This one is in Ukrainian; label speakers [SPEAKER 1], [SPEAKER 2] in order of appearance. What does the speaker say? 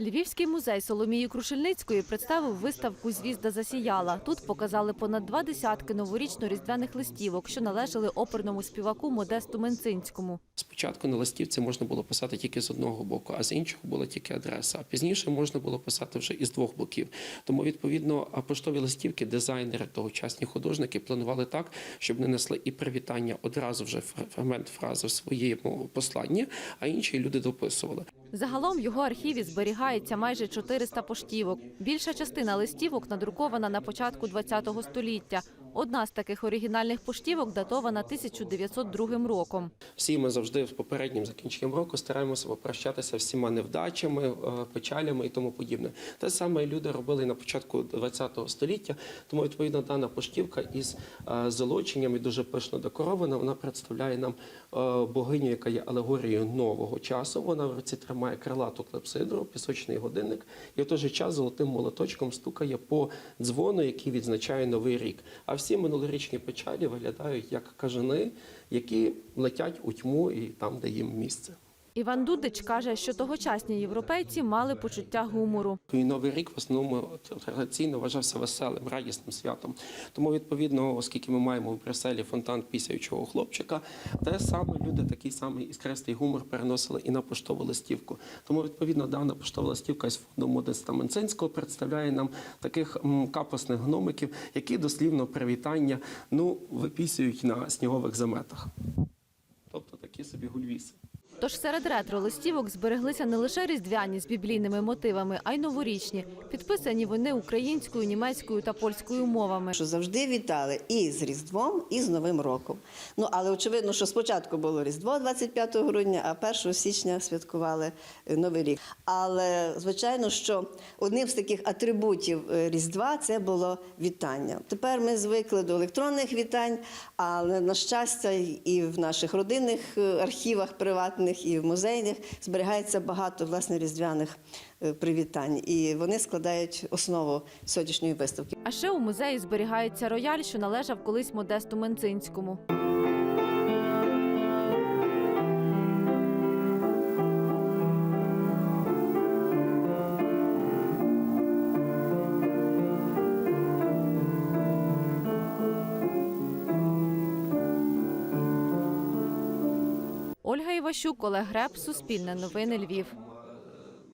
[SPEAKER 1] Львівський музей Соломії Крушельницької представив виставку Звізда засіяла. Тут показали понад два десятки новорічно-різдвяних листівок, що належали оперному співаку Модесту Менцинському.
[SPEAKER 2] Спочатку на листівці можна було писати тільки з одного боку, а з іншого була тільки адреса. Пізніше можна було писати вже із двох боків. Тому, відповідно, поштові листівки, дизайнери, тогочасні художники планували так, щоб не несли і привітання одразу вже фрагмент фрази в своєму посланні, а інші люди дописували.
[SPEAKER 1] Загалом в його архіві зберігається майже 400 поштівок. Більша частина листівок надрукована на початку ХХ століття. Одна з таких оригінальних поштівок датована 1902 роком.
[SPEAKER 2] Всі ми завжди з попереднім закінченням року стараємося попрощатися всіма невдачами, е, печалями і тому подібне. Те саме люди робили на початку ХХ століття. Тому відповідно дана поштівка із е, золоченням і дуже пишно декорована. Вона представляє нам е, богиню, яка є алегорією нового часу. Вона в руці тримає крилату клепсидру, пісочний годинник, і в той же час золотим молоточком стукає по дзвону, який відзначає новий рік. А всі минулорічні печалі виглядають як кажани, які летять у тьму і там, де їм місце.
[SPEAKER 1] Іван Дудич каже, що тогочасні європейці мали почуття гумору.
[SPEAKER 2] Новий рік в основному традиційно вважався веселим, радісним святом. Тому, відповідно, оскільки ми маємо в Брюсселі фонтан пісяючого хлопчика, те саме люди такий самий іскристий гумор переносили і на поштову листівку. Тому, відповідно, дана поштова листівка із фонду Модеста Менцинського представляє нам таких капосних гномиків, які дослівно привітання ну, випісюють на снігових заметах. Тобто такі собі гульвіси.
[SPEAKER 1] Тож серед ретро-листівок збереглися не лише різдвяні з біблійними мотивами, а й новорічні. Підписані вони українською, німецькою та польською мовами.
[SPEAKER 3] що завжди вітали і з Різдвом, і з Новим роком. Ну але очевидно, що спочатку було Різдво 25 грудня, а 1 січня святкували е, Новий рік. Але звичайно, що одним з таких атрибутів е, Різдва це було вітання. Тепер ми звикли до електронних вітань, але на щастя, і в наших родинних е, архівах приватних, і в музейних зберігається багато власне різдвяних е, привітань, і вони складають основу сьогоднішньої виставки.
[SPEAKER 1] А ще у музеї зберігається рояль, що належав колись Модесту Менцинському. Ольга Іващук, Олег Греб, Суспільне новини Львів.